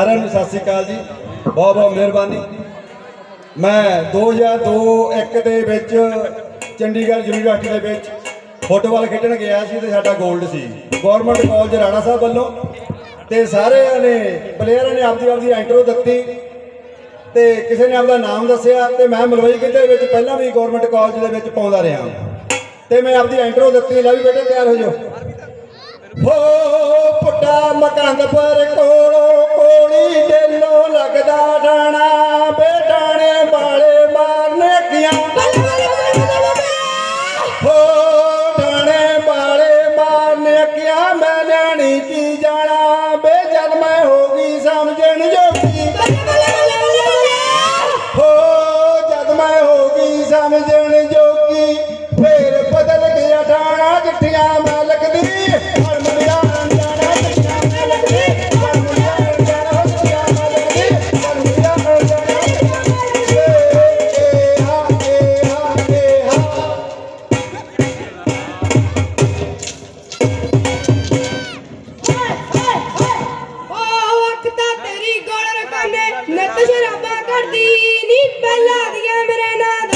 ਸਾਰਿਆਂ ਨੂੰ ਸਤਿ ਸ੍ਰੀ ਅਕਾਲ ਜੀ। ਬਹੁਤ ਬਹੁਤ ਮਿਹਰਬਾਨੀ। ਮੈਂ 2002-1 ਦੇ ਵਿੱਚ ਚੰਡੀਗੜ੍ਹ ਯੂਨੀਵਰਸਿਟੀ ਦੇ ਵਿੱਚ ਫੁੱਟਬਾਲ ਖੇਡਣ ਗਿਆ ਸੀ ਤੇ ਸਾਡਾ ਗੋਲਡ ਸੀ। ਗਵਰਨਮੈਂਟ ਕਾਲਜ ਰਾਣਾ ਸਾਹਿਬ ਵੱਲੋਂ ਤੇ ਸਾਰੇ ਨੇ, ਪਲੇਅਰਾਂ ਨੇ ਆਪਦੀ ਆਪਦੀ ਇੰਟਰੋ ਦਿੱਤੀ ਤੇ ਕਿਸੇ ਨੇ ਆਪਦਾ ਨਾਮ ਦੱਸਿਆ ਤੇ ਮੈਂ ਮਲੋਈ ਕਿਲੇ ਵਿੱਚ ਪਹਿਲਾਂ ਵੀ ਗਵਰਨਮੈਂਟ ਕਾਲਜ ਦੇ ਵਿੱਚ ਪਾਉਂਦਾ ਰਿਹਾ। ਤੇ ਮੈਂ ਆਪਦੀ ਇੰਟਰੋ ਦਿੱਤੀ, ਲੈ ਵੀ ਬੇਟੇ, ਤਿਆਰ ਹੋ ਜਾਓ। ਹੋ ਪੁੱਟਾ ਮਕੰਦਪੁਰ ਕੋਲੋਂ ਕੋਲੀ ਡੇਲੋ ਲੱਗਦਾ ਜਾਣਾ ਦੀ ਗੋਲ ਰਕਮ ਨੇ ਸ਼ਰਾਬਾ ਕਰਦੀ ਨੀ ਪਹਿਲਾ ਦੀਆਂ ਮੇਰੇ ਨਾਂ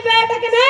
ಬೇಟಕನೇ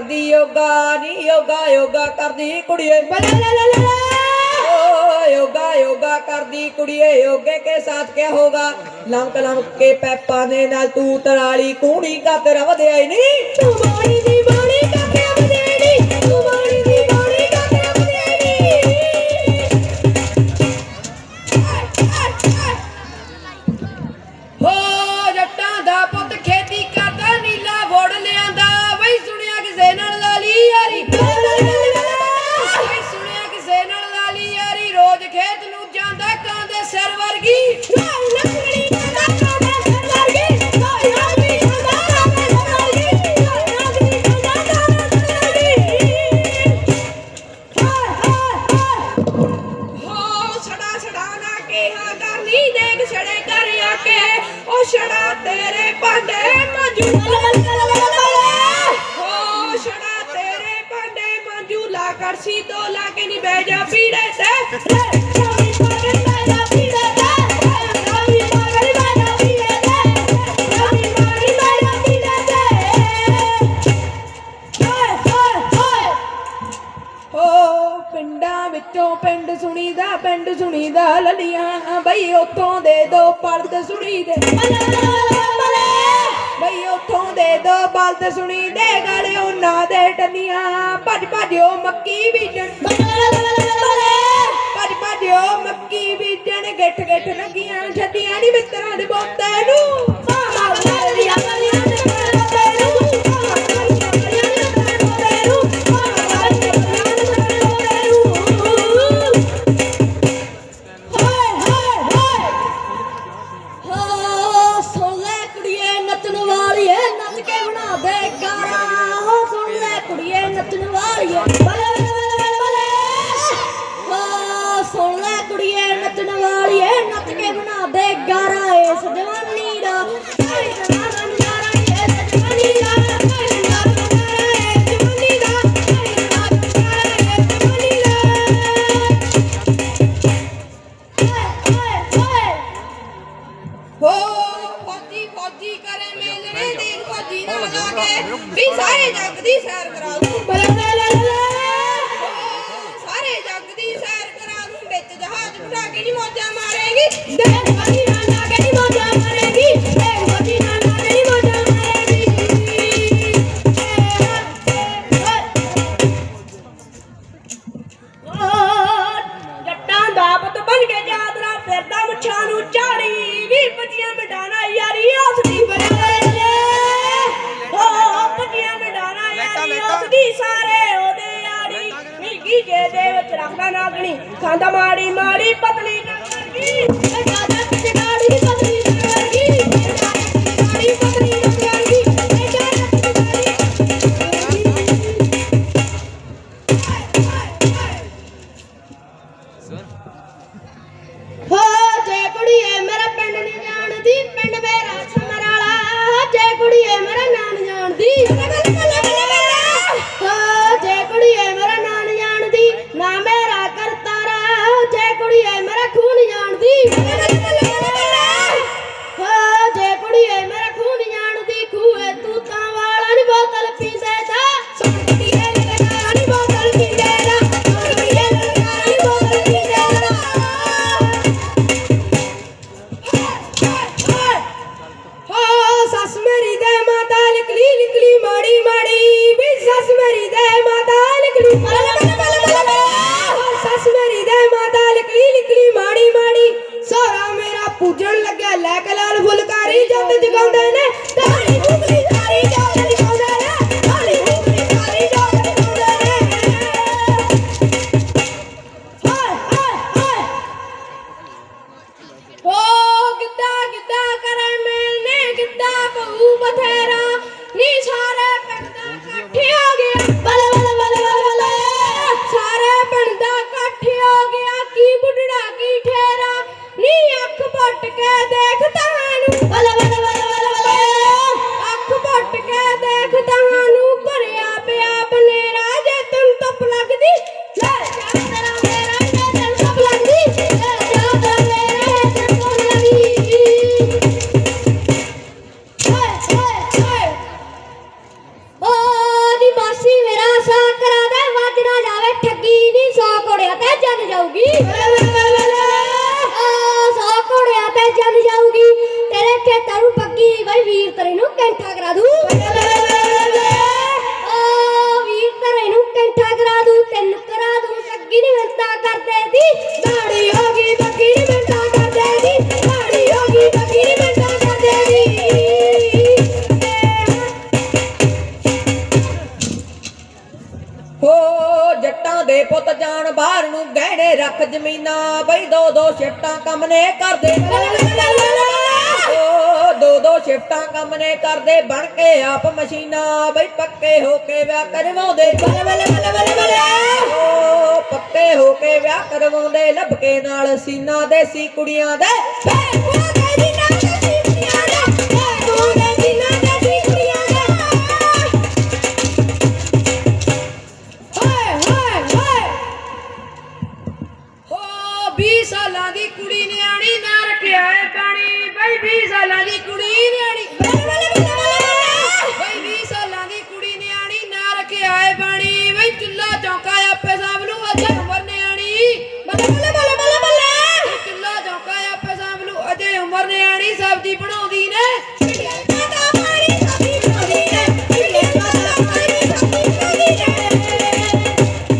ਕਰਦੀ ਯੋਗਾ, ਨੀ ਯੋਗਾ ਯੋਗਾ ਕਰਦੀ ਕੁੜੀਏ। ਓ ਯੋਗਾ ਯੋਗਾ ਕਰਦੀ ਕੁੜੀਏ, ਯੋਗੇ ਕੇ ਸਾਥ ਕੇ ਹੋਗਾ? ਲਮਕ ਲਮਕ ਕੇ ਪੈਪਾਂ ਦੇ ਨਾਲ ਤੂੰ ਤਰਾਲੀ ਕੂਣੀ ਕਤ ਰਵਦੇ ਆਈ ਨੀ। ਤੂੰ ਬਾਣੀ ਦੀ ਬਾਣੀ ਕਾ ਸਿੰਘ ਛੜੇ ਘਰ ਆ ਕੇ ਓ ਛੜਾ ਤੇਰੇ ਭਾਂਡੇ ਮੰਜੂ ਛੜਾ ਤੇਰੇ ਭਾਂਡੇ ਮੰਜੂ ਲਾ ਕਰਸੀ ਤੋਂ ਲਾ ਕੇ ਨਹੀਂ ਬਹਿ ਜਾ ਪੀੜੇ ਤੇ। ਪਿੰਡ ਸੁਣੀਦਾ ਲਲੀਆਂ, ਬਈ ਉੱਥੋਂ ਦੇ ਦੋ ਪਲਦ ਸੁਣੀਦੇ ਬਈ ਉੱਥੋਂ ਦੇ ਦੋ ਪਲਦ ਸੁਣੀਦੇ ਗਲ ਉਹਨਾਂ ਦੇ ਟੰਨੀਆਂ। ਭੱਜ ਭੱਜਿਓ ਮੱਕੀ ਬੀਜਣ। ਭੱਜ ਭੱਜਿਓ ਮੱਕੀ ਬੀਜਣ, ਗਿੱਠ ਗਿੱਠ ਲੱਗੀਆਂ ਛੱਡੀਆਂ ਨਹੀਂ ਮਿੱਤਰਾਂ ਦੇ ਬੋਤੇ ਨੂੰ। up to the wall, yeah. ਹੱਸਦੀ ਸਾਰੇ ਉਹਦੇ ਆੜੀ। ਮਿਲਗੀ ਜੇ ਦੇ ਵਿੱਚ ਰੱਖਦਾ ਨਾਗਣੀ। ਖਾਂਦਾ ਮਾੜੀ ਮਾੜੀ ਪਤਲੀ ਨਾਗਣੀ ਕੁੜੀਏ, ਮੇਰਾ ਨਾਮ ਜਾਣਦੀ। ਪੂਜਣ ਲੱਗਿਆ, ਲੈ ਕੇ ਲਾਲ ਫੁਲਕਾਰੀ ਜੰਦ ਜਗਾਉਂਦੇ ਨੇ। ਤਾਲੀ ਫੁਕਰੀ ਸਾਰੀ ਜੰਦ ਜਗਾਉਂਦੇ ਨੇ। ਤਾਲੀ ਫੁਕਰੀ ਸਾਰੀ ਜੰਦ ਜਗਾਉਂਦੇ ਨੇ। ਹਾਏ ਹਾਏ ਹਾਏ। ਓ ਗਿੱਧਾ ਗਿੱਧਾ ਕਰਨ ਮੇਲ ਨੇ ਗਿੱਧਾ ਪਹੂ ਬਥੇਰਾ। ਨੀ ਛਾ ਬਈ, ਵੀਰ ਤੇਰੇ ਨੂੰ ਕੈਂਠਾ ਕਰਾ ਦੂ। ਓ ਵੀਰ ਤੇਰੇ ਨੂੰ ਕੈਂਠਾ ਕਰਾ ਦੂ, ਤੈਨੂੰ ਕਰਾ ਦੂ ਸੱਗੀ ਨੀ ਮਿੰਤਾ ਕਰਦੇ ਦੀ। ਦਾੜੀ ਹੋ ਗਈ, ਬੱਗੀ ਨੀ ਮਿੰਟਾਂ ਕਰਦੇ ਦੀ। ਦਾੜੀ ਹੋ ਗਈ, ਬੱਗੀ ਨੀ ਮਿੰਟਾਂ ਕਰਦੇ ਦੀ। ਹੋ, ਜੱਟਾਂ ਦੇ ਪੁੱਤ ਜਾਣ, ਬਾਹਰ ਨੂੰ ਗਹਿਣੇ ਰੱਖ ਜ਼ਮੀਨਾਂ। ਬਈ ਦੋ ਦੋ ਸ਼ਿਫਟਾਂ ਕੰਮ ਨੇ ਕਰਦੇ। ਓ ਸ਼ਿਫਟਾਂ ਕੰਮ ਨੇ ਕਰਦੇ, ਬਣ ਕੇ ਆਪ ਮਸ਼ੀਨਾਂ ਬਈ ਪੱਕੇ ਹੋ ਕੇ ਵਿਆਹ ਕਰਵਾਉਂਦੇ। ਬੱਲੇ ਬੱਲੇ ਬੱਲੇ ਬੱਲੇ ਬੱਲੇ ਪੱਕੇ ਹੋ ਕੇ ਵਿਆਹ ਕਰਵਾਉਂਦੇ। ਲੱਭ ਕੇ ਨਾਲ ਸੀਨਾ ਦੇਸੀ ਕੁੜੀਆਂ ਦੇ।